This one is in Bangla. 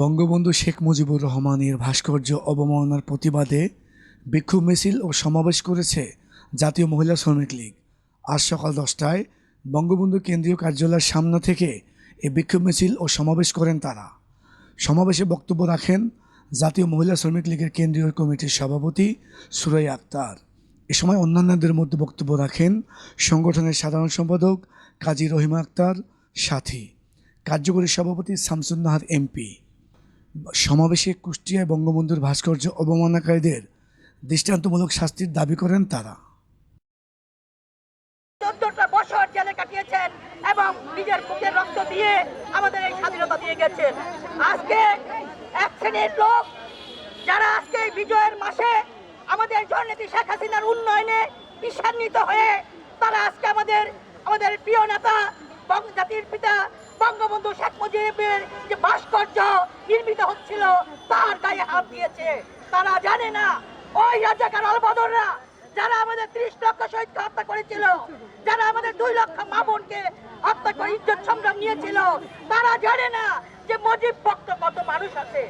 বঙ্গবন্ধু শেখ মুজিবুর রহমানের ভাস্কর্য অবমাননার প্রতিবাদে বিক্ষোভ মিছিল ও সমাবেশ করেছে জাতীয় মহিলা শ্রমিক লীগ। আজ সকাল দশটায় বঙ্গবন্ধু কেন্দ্রীয় কার্যালয়ের সামনে থেকে এই বিক্ষোভ মিছিল ও সমাবেশ করেন তারা। সমাবেশে বক্তব্য রাখেন জাতীয় মহিলা শ্রমিক লীগের কেন্দ্রীয় কমিটির সভাপতি সুরাই আক্তার। এ সময় অন্যান্যদের মধ্যে বক্তব্য রাখেন সংগঠনের সাধারণ সম্পাদক কাজী রহিমা আক্তার, সাথী। কার্যকরী সভাপতি শামসুন্নাহার এমপি। সমাবেশে কুষ্টিয়ায় বঙ্গবন্ধুর ভাস্কর্য অবমাননাকারীদের দৃষ্টান্তমূলক শাস্তির দাবি করেন তারা। চোদ্দটা বছর জেলে কাটিয়েছেন এবং নিজের বুকের রক্ত দিয়ে আমাদের এই স্বাধীনতা দিয়ে গেছেন। আজকে এক শ্রেণির লোক যারা আজকে বিজয়ের মাসে আমাদের জননেত্রী শেখ হাসিনার উন্নয়নে ঈর্ষান্বিত হয়ে তারা আজকে আমাদের আমাদের প্রিয় নেতা জাতির পিতা বঙ্গবন্ধু শেখ মুজিবের যে ভাস্কর্য নির্মিত হচ্ছিল, তার গায়ে হাত দিয়েছে। তারা জানে না, ওই রাজাকার আলবদররা, যারা আমাদের ত্রিশ লক্ষ শহীদকে হত্যা করেছিল, যারা আমাদের দুই লক্ষ মা বোনকে হত্যা করে ইজ্জত সংগ্রাম নিয়েছিল, তারা জানে না যে মজিব পক্ষ কত মানুষ আছে।